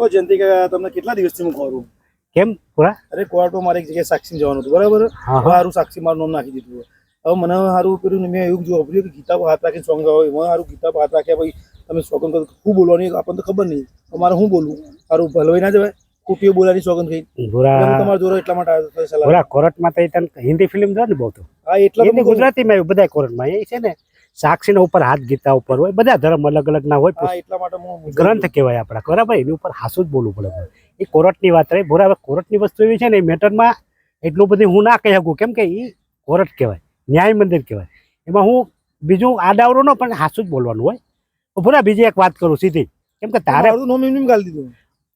તો જયંતિ તમને કેટલા દિવસથી હું કહું કેમ? પૂરા? અરે કોર્ટમાં મારે એક જગ્યાએ સાક્ષી જવાનું હતું બરાબર? સારું સાક્ષી મારું નામ નાખી દીધું હવે મને સારું કર્યું મેં એવું જોયું કે ગીતા પર હાથ રાખીને સોંગ ગાવ મને સારું ગીતા પર હાથ રાખ્યા ભાઈ તમે સોગંદ કરો શું બોલવાની આપણને તો ખબર નહીં. તમારે શું બોલવું? સારું ભલવાઈ ના જવાય? ખોટીઓ બોલાની સોગંદ થઈ તમારા જોડે એટલા માટે આવ્યો હતો કોર્ટમાં તો હિન્દી ફિલ્મ જો ને બહુ તો? હા એટલે ગુજરાતીમાં. ગુજરાતીમાં બધા કોર્ટમાં. એ છે ને સાક્ષીના ઉપર હાથ ગીતા ઉપર હોય બધા ધર્મ અલગ અલગ ના હોય એટલા માટે ગ્રંથ કહેવાય આપણા. બરાબર એની ઉપર હાસું જ બોલવું પડે એ કોર્ટની વાત રહી. બરાબર કોર્ટની વસ્તુ એવી છે ને એ મેટરમાં એટલું બધું હું ના કહી શકું. કેમ કે એ કોર્ટ કહેવાય ન્યાય મંદિર કહેવાય. એમાં હું બીજું આડાવરો નો પણ હાસું જ બોલવાનું હોય. તો પૂરા બીજી એક વાત કરું સીધી. કેમ કે તારે દીધું.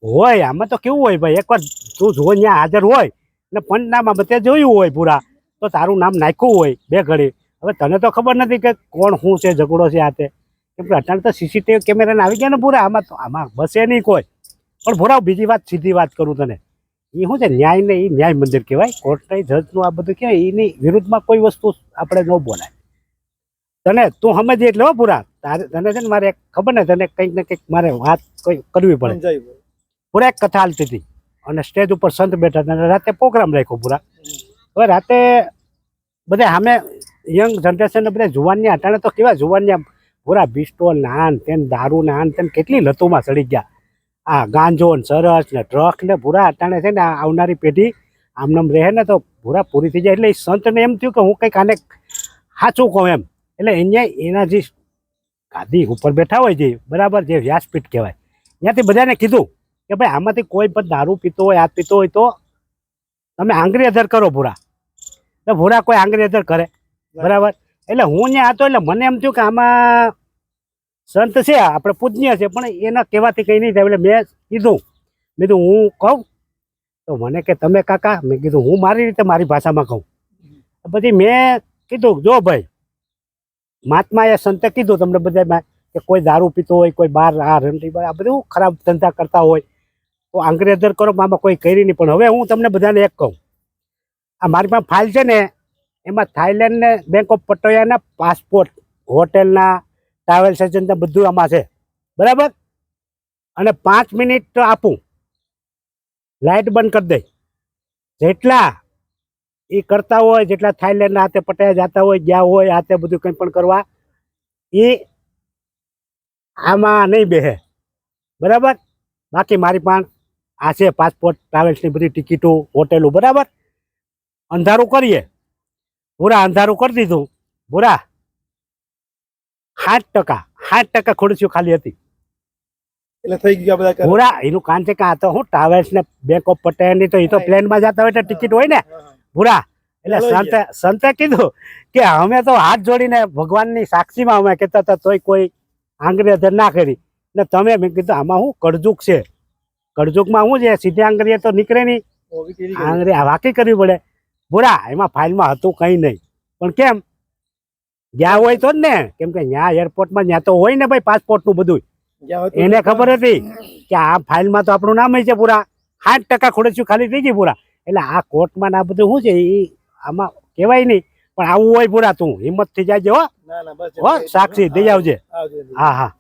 હોય આમાં તો કેવું હોય ભાઈ? એકવાર તું જો ત્યાં હાજર હોય ને પંચનામા બધે જોયું હોય પૂરા તો તારું નામ નાખ્યું હોય બે ઘડી. હવે તને તો ખબર નથી કે કોણ શું છે ઝઘડો છે આ તે. કેમ કે અત્યારે તો સીસીટીવી કેમેરાને આવી ગયા ને પૂરા આમાં તો આમાં બસે નહીં કોઈ. પણ ભોરાવ બીજી વાત સીધી વાત કરું તને. એ શું છે ન્યાય ને એ ન્યાય મંદિર કહેવાય. કોર્ટને જજનું આ બધું કહેવાય એની વિરુદ્ધમાં કોઈ વસ્તુ આપણે ન બોલાય. તને તું સમજી એટલે હો પૂરા. તારે તને છે ને મારે ખબર ને તને કંઈક ને કંઈક મારે વાત કંઈ કરવી પડે. પૂરા એક કથા હાલતી હતી. અને સ્ટેજ ઉપર સંત બેઠા હતા રાતે પ્રોગ્રામ રાખ્યો પૂરા. હવે રાતે બધા સામે યંગ જનરેશન બધા જુવાનની અટાણે તો કેવા જુવાનની પૂરા બિસ્ટોલ નાન તેન, દારૂ નાન તેન કેટલી લતોમાં ચડી ગયા. આ ગાંજો ને સરસ ને ટ્રક ને પૂરા અટાણે છે ને આવનારી પેઢી આમનામ રહે ને તો પૂરા પૂરી થઈ જાય. એટલે એ સંતને એમ થયું કે હું કંઈક આને સાચું કહું એમ. એટલે અહીંયા એના જે ગાદી ઉપર બેઠા હોય જે, બરાબર જે વ્યાસપીઠ કહેવાય. ત્યાંથી બધાને કીધું કે ભાઈ આમાંથી કોઈ પણ દારૂ પીતો હોય, આ પીતો હોય તો તમે આંગળી અધર કરો ભૂરા. એટલે ભૂરા કોઈ આંગળી અધર કરે. બરાબર? એટલે હું ત્યાં હતો એટલે મને એમ થયું કે આમાં સંત છે આપણે પૂજ્ય છે પણ એના કહેવાથી કંઈ નહીં થાય. એટલે મેં કીધું મેં કીધું હું કહું? તો મને કે તમે કાકા મેં કીધું હું મારી રીતે મારી ભાષામાં કહું. પછી મેં કીધું જો ભાઈ મહાત્માએ સંતે કીધું તમને બધા કે કોઈ દારૂ પીતો હોય કોઈ બાર આ રમતી આ બધું ખરાબ ધંધા કરતા હોય તો આંગ્રેજર કરો આમાં કોઈ કરી નહીં. પણ હવે હું તમને બધાને એક કહું આ મારી પાસે ફાઇલ છે ને એમાં થાઈલેન્ડ ને બેંક ઓફ પટોયાના પાસપોર્ટ હોટેલના ટ્રાવેલ્સ એજન્ટના બધું આમાં છે. બરાબર? અને પાંચ મિનિટ આપું. લાઇટ બંધ કરી દે જેટલા એ કરતા હોય, જેટલા થાઈલેન્ડ હાથે પટાયા જતા હોય, ગયા હોય, હાથે બધું કંઈ પણ કરવા એ આમાં નહીં બેહે. બરાબર? બાકી મારી પણ આ છે પાસપોર્ટ ટ્રાવેલ્સની બધી ટિકિટો હોટેલો બરાબર? અંધારું કરીએ. પૂરા અંધારું કરી દીધું. પૂરા સાત ટકા. સાત ટકા ખુરશીઓ ખાલી હતી. એટલે થઈ ગયા બધા કરે. એનું કાન છે કે આ તો હું ટ્રાવેલ્સ ને બેંક ઓફ પટેલની તો એ તો પ્લેનમાં જતા હોય તો ટિકિટ હોય ને. હા, હા. એટલે સંતે સંતે કીધું કે અમે તો હાથ જોડીને ભગવાનની સાક્ષીમાં અમે કહેતા હતા તોય કોઈ આંગળી અધર ના કરી. ને તમે મેં કીધું આમાં હું કડજુક છે. કડજુકમાં શું છે? સીધી આંગળીએ તો નીકળે નહીં. આંગળી આ વાકી કરવી પડે. પૂરા એમાં ફાઇલમાં હતું કંઈ નહીં. પણ કેમ? ગયા હોય તો જ ને. કેમ કે ત્યાં એરપોર્ટમાં ત્યાં તો હોય ને ભાઈ પાસપોર્ટનું બધું જ્યાં એને ખબર હતી કે આ ફાઇલમાં તો આપણું નામ છે પૂરા. સાઠ ટકા ખોડસ્યું ખાલી થઈ ગઈ પૂરા. એટલે આ કોર્ટમાં ને આ બધું શું છે? એ આમાં કહેવાય નહીં. પણ આવું હોય પૂરા તું. હિંમતથી જાજે હો. સાક્ષી દઈ આવજે. હા હા.